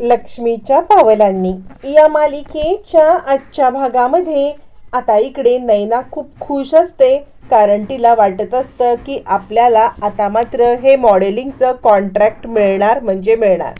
लक्ष्मीच्या पावलांनी. या मालिकेच्या आजच्या भागामध्ये आता इकडे नैना खूप खुश असते कारण तिला वाटत असतं की आपल्याला आता मात्र हे मॉडेलिंगचं कॉन्ट्रॅक्ट मिळणार म्हणजे मिळणार.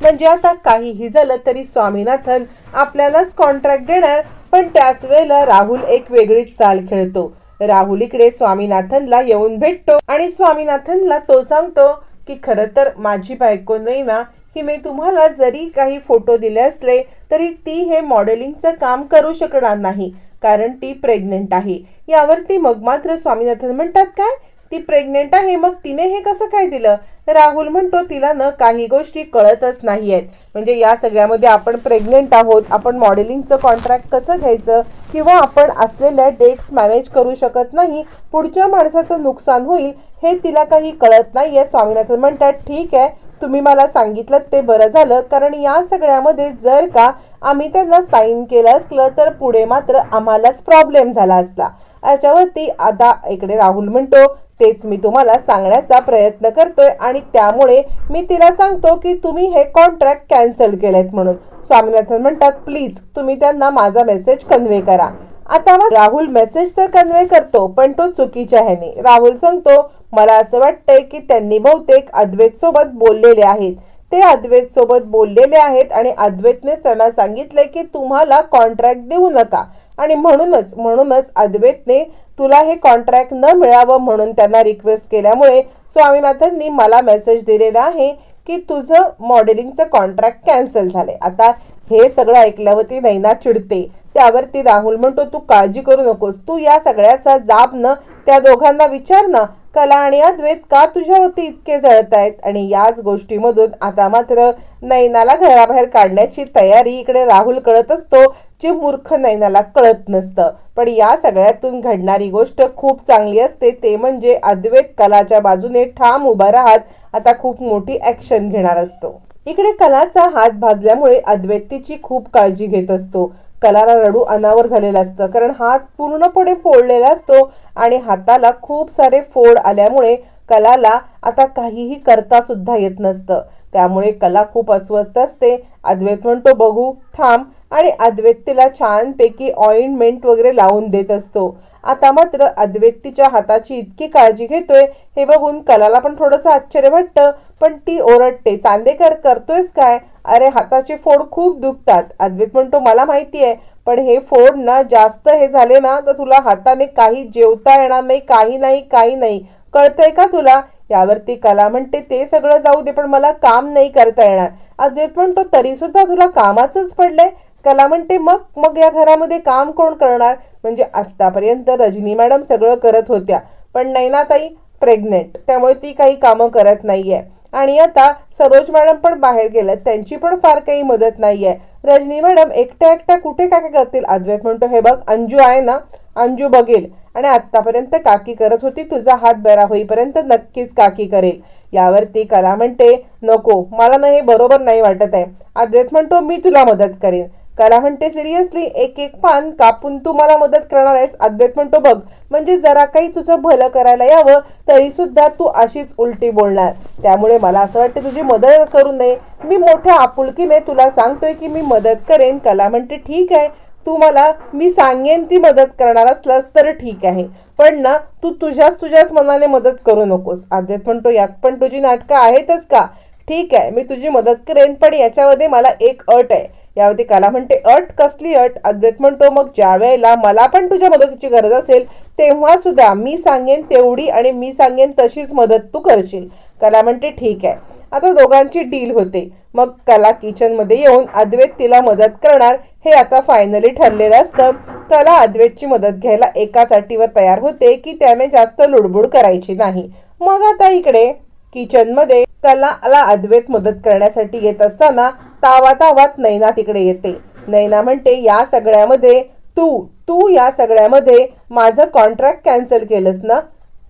म्हणजे आता काहीही झालं तरी स्वामीनाथन आपल्यालाच कॉन्ट्रॅक्ट देणार पण त्याच वेळेला राहुल एक वेगळीच चाल खेळतो. राहुल इकडे स्वामीनाथनला येऊन भेटतो आणि स्वामीनाथनला तो सांगतो की खरं तर माझी बायको नैना की मी तुम्हाला जरी काही फोटो दिले असले तरी ती हे मॉडेलिंगचं काम करू शकणार नाही कारण ती प्रेग्नेंट आहे. यावरती मग मात्र स्वामीनाथन म्हणतात काय? ती प्रेग्नेंट आहे मग तिने हे कसं काय दिलं? राहुल म्हणतो तिला न काही गोष्टी कळतच नाही आहेत म्हणजे या सगळ्यामध्ये आपण प्रेग्नेंट आहोत आपण मॉडेलिंगचं कॉन्ट्रॅक्ट कसं घ्यायचं? किंवा आपण असलेल्या डेट्स मॅनेज करू शकत नाही पुढच्या माणसाचं नुकसान होईल हे तिला काही कळत नाही आहे स्वामीनाथन म्हणतात ठीक आहे तुम्ही मला सांगितलं ते बरं झालं. कारण या सगळ्यामध्ये जर का आम्ही त्यांना साईन केलं असलं तर पुढे मात्र आम्हालाच प्रॉब्लेम झाला असला याच्यावरती आता इकडे राहुल म्हणतो तेच मी तुम्हाला सांगण्याचा प्रयत्न करतोय आणि त्यामुळे मी तिला सांगतो की तुम्ही हे कॉन्ट्रॅक्ट कॅन्सल केलेत म्हणून. स्वामीनाथन म्हणतात प्लीज तुम्ही त्यांना माझा मेसेज कन्व्हे करा. आता राहुल मेसेज तर कन्व्हे करतो पण तो चुकीच्या ह्याने. राहुल सांगतो मला असं वाटतंय की त्यांनी बहुतेक अद्वैत सोबत बोललेले आहेत. ते अद्वैत सोबत बोललेले आहेत आणि अद्वैतने त्यांना सांगितलंय की तुम्हाला कॉन्ट्रॅक्ट देऊ नका. आणि म्हणूनच म्हणूनच अद्वैतने तुला हे कॉन्ट्रॅक्ट न मिळावं म्हणून त्यांना रिक्वेस्ट केल्यामुळे स्वामीनाथननी मला मेसेज दिलेला आहे की तुझं मॉडेलिंगचं कॉन्ट्रॅक्ट कॅन्सल झाले आता हे सगळं ऐकल्यावरती नैना चिडते. त्यावरती राहुल म्हणतो तू काळजी करू नकोस. तू या सगळ्याचा जाब न त्या दोघांना विचार ना. कला आणि अद्वैत का तुझ्यावरती इतके जळत आहेत? आणि याच गोष्टीमधून आता मात्र नैनाला घराबाहेर काढण्याची तयारी इकडे राहुल कळत असतो जे मूर्ख नैनाला कळत नसतं. पण या सगळ्यातून घडणारी गोष्ट खूप चांगली असते ते म्हणजे अद्वैत कलाच्या बाजूने ठाम उभा राहत आता खूप मोठी ऍक्शन घेणार असतो. इकडे कलाचा हात भाजल्यामुळे अद्वैत तिची खूप काळजी घेत असतो. कलाला रडू अनावर झालेला असतं. कारण हात पूर्णपणे फोडलेला असतो आणि हाताला खूप सारे फोड आल्यामुळे कलाला आता काहीही करता सुद्धा येत नसतं. त्यामुळे कला खूप अस्वस्थ असते. अद्वैत म्हणतो बघू थांब. आणि अद्वैत तिला छानपैकी ऑइंटमेंट वगैरे लावून देत असतो. आता मात्र अद्वैत तिच्या हाताची इतकी काळजी घेतोय हे बघून कलाला पण थोडंसं आश्चर्य वाटतं. पण ती ओरडते चांदेकर करतोयस काय? अरे हाताचे फोड खूप दुखतात. अद्वैत म्हणतो मला माहिती आहे पण हे फोड ना जास्त हे झाले ना तर तुला हाताने काही जेवता येणार नाही काही नाही काही नाही. कळतंय का तुला? यावरती कला म्हणते ते सगळं जाऊ दे पण मला काम नाही करता येणार. अद्वैत म्हणतो तरी सुद्धा तुला कामाचंच पडलंय? कला म्हणते मग मग या घरामध्ये काम कोण करणार? म्हणजे आत्तापर्यंत रजनी मॅडम सगळं करत होत्या. पण नैनाताई प्रेग्नेंट त्यामुळे ती काही कामं करत नाहीये. आणि आता सरोज मॅडम पण बाहेर गेल्यात. त्यांची पण फार काही मदत नाही आहे रजनी मॅडम एकट्या एकट्या कुठे काय काय करतील? अद्वैत म्हणतो हे बघ अंजू आहे ना अंजू बघेल. आणि आत्तापर्यंत काकी करत होती तुझा हात बरा होईपर्यंत नक्कीच काकी करेल. यावरती कला म्हणते नको मला ना हे बरोबर नाही वाटत आहे. अद्वैत म्हणतो मी तुला मदत करेन. कला म्हणते सिरियसली एक एक पान कापून तू मला मदत करणार आहेस. अद्वैत म्हणतो बघ म्हणजे जरा काही तुझं भलं करायला यावं तरी सुद्धा तू अशीच उलटी बोलणार. त्यामुळे मला असं वाटतं तुझी मदत करू नये. मी मोठ्या आपुलकीने तुला सांगतोय की मी मदत करेन. कला म्हणते ठीक आहे. तू मला मी सांगेन ती मदत करणार असलास तर ठीक आहे. पण ना तू तुझ्याच तुझ्याच मनाने मदत करू नकोस. अद्वैत म्हणतो यात पण तुझी नाटकं आहेतच का? ठीक आहे मी तुझी मदत करेन पण याच्यामध्ये मला एक अट आहे. यावरती कला म्हणते अट कसली अट? अद्वैत म्हणतो मग ज्या वेळेला मला पण तुझ्या मदतीची गरज असेल तेव्हा सुद्धा मी सांगेन तेवढी आणि मी सांगेन तशीच मदत तू करशील. कला म्हणते ठीक आहे. आता दोघांची डील होते. मग कला किचनमध्ये येऊन अद्वैत तिला मदत करणार हे आता फायनली ठरलेलं असतं. कला अद्वैतची मदत घ्यायला एकाच अटीवर तयार होते की त्याने जास्त लुडबुड करायची नाही. मग आता इकडे किचनमध्ये कलाला अद्वैत मदत करण्यासाठी येत असताना तावा तावात नैना तिकडे येते. नैना म्हणते या सगळ्यामध्ये तू तू या सगळ्यामध्ये माझं कॉन्ट्रॅक्ट कॅन्सल केलंस ना?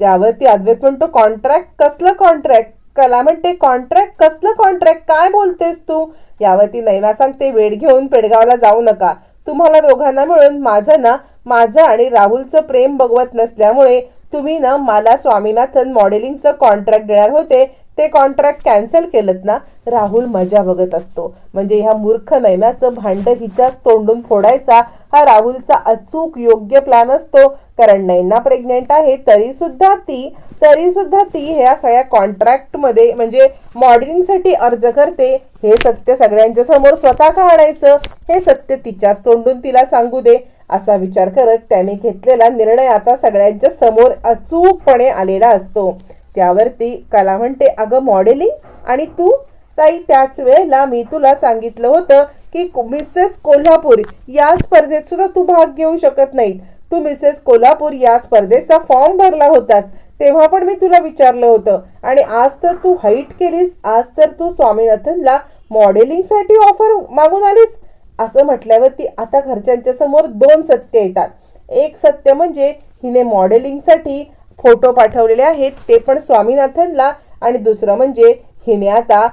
त्यावरती अद्वैत म्हणतो कॉन्ट्रॅक्ट कसलं कॉन्ट्रॅक्ट कला म्हणते कॉन्ट्रॅक्ट कसलं कॉन्ट्रॅक्ट काय बोलतेस तू? यावरती नैना सांगते वेळ घेऊन पेडगावला जाऊ नका. तुम्हाला दोघांना मिळून माझं ना माझं आणि राहुलचं प्रेम बघवत नसल्यामुळे तुम्ही ना मला स्वामीनाथन मॉडेलिंगचं कॉन्ट्रॅक्ट देणार होते ते कॉन्ट्रॅक्ट कॅन्सल केलं ना राहुल मजा बघत असतो. म्हणजे ह्या मूर्ख नैनाचं भांड हिच्याच तोंडून फोडायचा हा राहुलचा अचूक योग्य प्लॅन असतो. कारण नैना प्रेग्नेंट आहे तरी सुद्धा ती तरी सुद्धा ती ह्या सगळ्या कॉन्ट्रॅक्टमध्ये म्हणजे मॉडेलिंगसाठी अर्ज करते. हे सत्य सगळ्यांच्या समोर स्वतः का आणायचं? हे सत्य तिच्याच तोंडून तिला सांगू दे. असा विचार करत त्याने घेतलेला निर्णय आता सगळ्यांच्या समोर अचूकपणे आलेला असतो. त्यावरती कला म्हणते अगं मॉडेलिंग आणि तू? ताई त्याच वेळेला मी तुला सांगितलं होतं की मिसेस कोल्हापूर या स्पर्धेत सुद्धा तू भाग घेऊ शकत नाही तू मिसेस कोल्हापूर या स्पर्धेचा फॉर्म भरला होतास. तेव्हा पण मी तुला विचारलं होतं. आणि आज तर तू हाईट केलीस. आज तर तू स्वामीनाथनला मॉडेलिंगसाठी ऑफर मागून आलीस. असं म्हटल्यावरती आता घरच्यांच्या समोर दोन सत्य येतात. एक सत्य म्हणजे हिने मॉडेलिंगसाठी फोटो पाठवलेले आहेत ते पण स्वामीनाथनला. आणि दुसरं म्हणजे हिने आता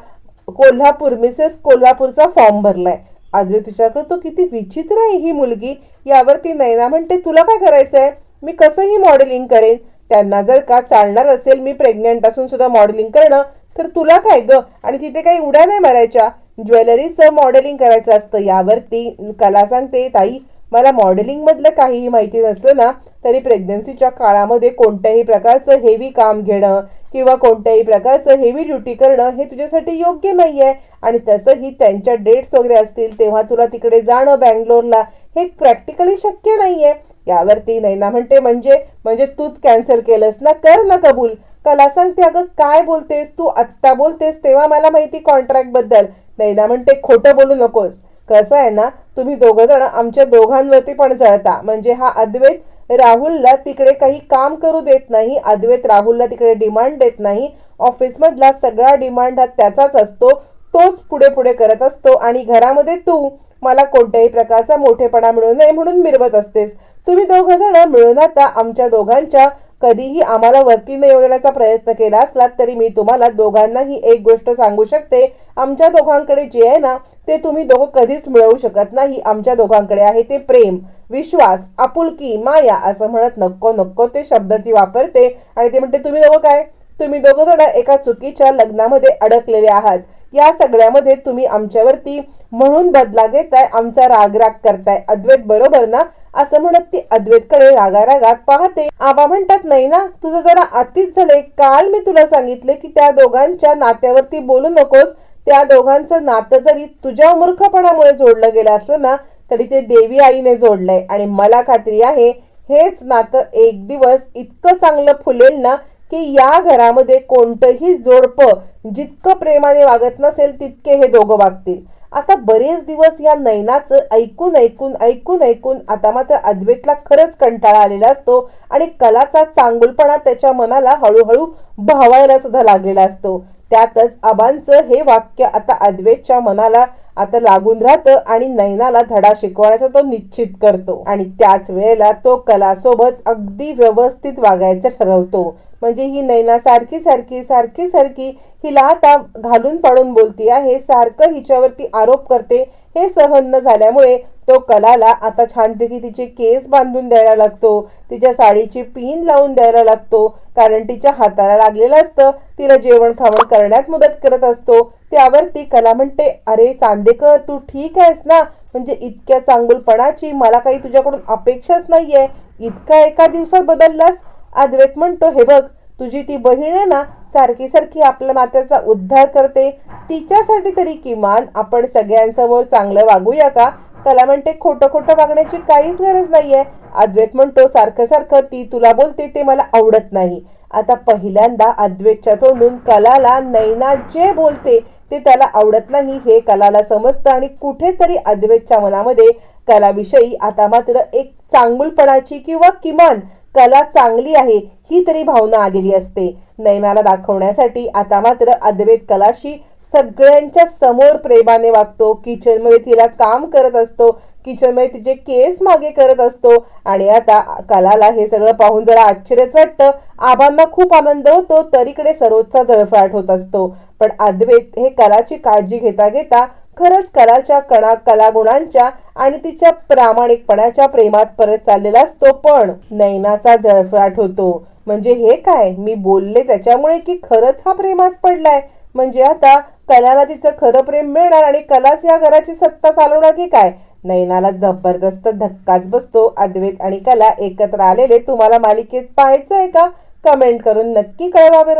कोल्हापूर मिसेस कोल्हापूरचा फॉर्म भरलाय. आजवे तुझ्या तो किती विचित्र आहे ही मुलगी. यावरती नैना म्हणते तुला काय करायचं आहे मी कसंही मॉडेलिंग करेन. त्यांना जर का चालणार असेल मी प्रेग्नंट असून सुद्धा मॉडेलिंग करणं तर तुला काय ग? आणि तिथे काही उड्या नाही मारायच्या. ज्वेलरीचं मॉडेलिंग करायचं असतं. यावरती कला सांगते ताई मला मॉडेलिंगमधलं काहीही माहिती नसलं ना तरी प्रेग्नन्सीच्या काळामध्ये कोणत्याही प्रकारचं हेवी काम घेणं किंवा कोणत्याही प्रकारचं हेवी ड्युटी करणं हे तुझ्यासाठी योग्य नाही आहे आणि तसंही त्यांच्या डेट्स वगैरे असतील तेव्हा तुला तिकडे जाणं बँगलोरला हे प्रॅक्टिकली शक्य नाही आहे यावरती नैना म्हणते म्हणजे म्हणजे तूच कॅन्सल केलंस ना? कर ना कबूल. कला सांगते अगं काय बोलतेस? तू आत्ता बोलतेस तेव्हा मला माहिती कॉन्ट्रॅक्टबद्दल नैना म्हणते खोटं बोलू नकोस. कसं आहे ना तुम्ही दोघं जण आमच्या दोघांवरती पण जळता. म्हणजे हा अद्वैत राहुलला तिकडे काही काम करू देत नाही अद्वैत राहुलला तिकडे डिमांड देत नाही. ऑफिसमधला सगळा डिमांड हा त्याचाच असतो तोच पुढे पुढे करत असतो. आणि घरामध्ये तू मला कोणत्याही प्रकारचा मोठेपणा मिळू नये म्हणून मिरवत असतेस. तुम्ही दोघं जण मिळून आता आमच्या दोघांच्या कधीही आम्हाला वरती न येण्याचा प्रयत्न केला असला तरी मी तुम्हाला दोघांनाही एक गोष्ट सांगू शकते. आमच्या दोघांकडे जे आहे ना ते तुम्ही दोघं कधीच मिळवू शकत नाही. आमच्या दोघांकडे आहे ते प्रेम विश्वास आपुलकी माया असं म्हणत नको नको ते शब्द ती वापरते. आणि ते म्हणते तुम्ही दोघं काय? तुम्ही दोघं जण एका चुकीच्या लग्नामध्ये अडकलेले आहात. या सगळ्यामध्ये तुम्ही आमच्यावरती म्हणून बदला घेताय आमचा रागराग करताय. अद्वैत बरोबर ना? असं म्हणत ती अद्वैतकडे रागारागात पाहते. आबा म्हणतात नाही ना तुझं जरा अतिच झाले काल मी तुला सांगितले की त्या दोघांच्या नात्यावरती बोलू नकोस. त्या दोघांचं नातं जरी तुझ्या मूर्खपणामुळे जोडलं गेलं असलं ना तरी ते देवी आईने जोडलंय. आणि मला खात्री आहे हेच नातं एक दिवस इतकं चांगलं फुलेल ना की या घरामध्ये कोणतंही जोडपं जितकं प्रेमाने वागत नसेल तितके हे दोघं वागतील. आता बरेच दिवस या नैनाचं ऐकून ऐकून ऐकून ऐकून आता मात्र अद्वैतला खरंच कंटाळा आलेला असतो आणि कलाचा चांगुलपणा त्याच्या मनाला हळूहळू भावायला सुद्धा लागलेला असतो. त्यातच आबांचं हे वाक्य आता अद्वैतच्या मनाला आता लागून राहतं आणि नैनाला धडा शिकवण्याचा तो निश्चित करतो. आणि त्याच वेळेला तो कलासोबत अगदी व्यवस्थित वागायचं ठरवतो. म्हणजे ही नैना सारखी सारखी सारखी सारखी हिला आता घालून पाडून बोलती आहे सारखं हिच्यावरती आरोप करते. हे सहन न झाल्यामुळे तो कलाला आता छानपैकी तिचे केस बांधून द्यायला लागतो. तिच्या साडीची पिन लावून द्यायला लागतो. कारण तिच्या हाताला लागलेलं असतं. तिला जेवण खावण करण्यात मदत करत असतो. त्यावर ती कला म्हणते अरे चांदेकर तू ठीक आहेस ना? म्हणजे इतक्या चांगुलपणाची मला काही तुझ्याकडून अपेक्षाच नाहीये. इतका एका दिवसात बदललास? अद्वैत म्हणतो हे बघ तुझी ती बहीण आहे ना सारखी सारखी आपल्या नात्याचा उद्धार करते. तिच्यासाठी तरी किमान आपण सगळ्यांसमोर चांगलं वागूया का? कला म्हणते खोटं खोटं वागण्याची काहीच गरज नाहीये. अद्वैत म्हणतो सारखं सारखं ती तुला बोलते ते मला आवडत नाही. आता पहिल्यांदा अद्वैतच्या तोंडून कलाला नैना जे बोलते ते त्याला आवडत नाही हे कलाला समजतं आणि कुठेतरी अद्वैतच्या मनामध्ये कलाविषयी आता मात्र एक चांगुलपणाची किंवा किमान कला चांगली आहे ही तरी भावना आलेली असते. नैनाला दाखवण्यासाठी आता मात्र अद्वैत कलाशी सगळ्यांच्या समोर प्रेमाने वागतो. किचनमध्ये तिला काम करत असतो. किचनमध्ये तिचे केस मागे करत असतो. आणि आता कलाला हे सगळं पाहून जरा आश्चर्यच वाटतं. आबांना खूप आनंद होतो. तरीकडे सरोजचा जळफळाट होत असतो. पण अद्वैत हे कलाची काळजी घेता घेता खरंच कलाच्या कणा कलागुणांच्या आणि तिच्या प्रामाणिकपणाच्या प्रेमात परत चाललेला असतो. पण नैनाचा जळफळाट होतो. म्हणजे हे काय? मी बोलले त्याच्यामुळे की खरंच हा प्रेमात पडलाय. म्हणजे आता कलाला तिचं खरं प्रेम मिळणार आणि कलाच या घराची सत्ता चालवणार की काय? नैनाला जबरदस्त धक्काच बसतो. अद्वैत आणि कला एकत्र आलेले तुम्हाला मालिकेत पाहायचं आहे का? कमेंट करून नक्की कळवा बरं.